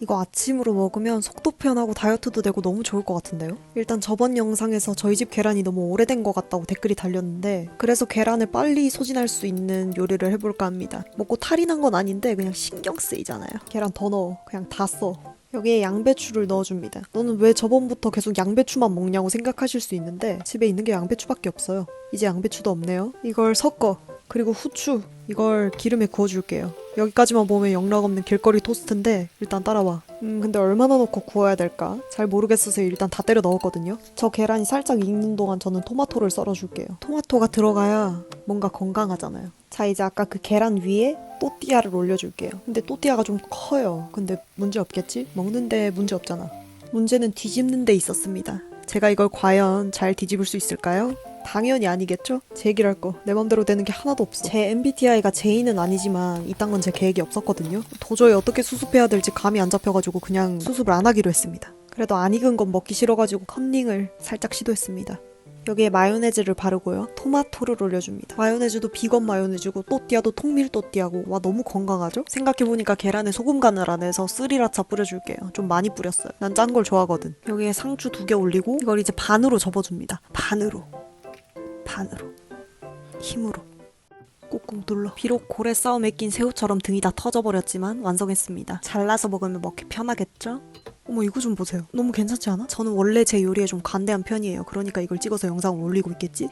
이거 아침으로 먹으면 속도 편하고 다이어트도 되고 너무 좋을 것 같은데요? 일단 저번 영상에서 저희 집 계란이 너무 오래된 것 같다고 댓글이 달렸는데 그래서 계란을 빨리 소진할 수 있는 요리를 해볼까 합니다. 먹고 탈이 난 건 아닌데 그냥 신경 쓰이잖아요. 계란 더 넣어. 그냥 다 써. 여기에 양배추를 넣어줍니다. 너는 왜 저번부터 계속 양배추만 먹냐고 생각하실 수 있는데 집에 있는 게 양배추밖에 없어요. 이제 양배추도 없네요. 이걸 섞어. 그리고 후추. 이걸 기름에 구워줄게요. 여기까지만 보면 영락 없는 길거리 토스트인데 일단 따라와. 음 근데 얼마나 넣고 구워야 될까? 잘 모르겠어서 일단 다 때려 넣었거든요. 저 계란이 살짝 익는 동안 저는 토마토를 썰어줄게요. 토마토가 들어가야 뭔가 건강하잖아요. 자 이제 아까 그 계란 위에 또띠아를 올려줄게요. 근데 또띠아가 좀 커요. 근데 문제 없겠지? 먹는데 문제 없잖아. 문제는 뒤집는 데 있었습니다. 제가 이걸 과연 잘 뒤집을 수 있을까요? 당연히 아니겠죠? 제 얘기를 할 거. 내 맘대로 되는 게 하나도 없어. 제 MBTI가 J는 아니지만 이딴 건 제 계획이 없었거든요. 도저히 어떻게 수습해야 될지 감이 안 잡혀가지고 그냥 수습을 안 하기로 했습니다. 그래도 안 익은 건 먹기 싫어가지고 컨닝을 살짝 시도했습니다. 여기에 마요네즈를 바르고요. 토마토를 올려줍니다. 마요네즈도 비건 마요네즈고 또띠아도 통밀 또띠아고 와 너무 건강하죠? 생각해보니까 계란에 소금 간을 안 해서 스리라차 뿌려줄게요. 좀 많이 뿌렸어요. 난 짠 걸 좋아하거든. 여기에 상추 두 개 올리고 이걸 이제 반으로 접어줍니다. 반으로. 반으로. 힘으로. 꾹꾹 눌러. 비록 고래 싸움에 낀 새우처럼 등이 다 터져버렸지만 완성했습니다. 잘라서 먹으면 먹기 편하겠죠? 어머 이거 좀 보세요. 너무 괜찮지 않아? 저는 원래 제 요리에 좀 관대한 편이에요. 그러니까 이걸 찍어서 영상을 올리고 있겠지?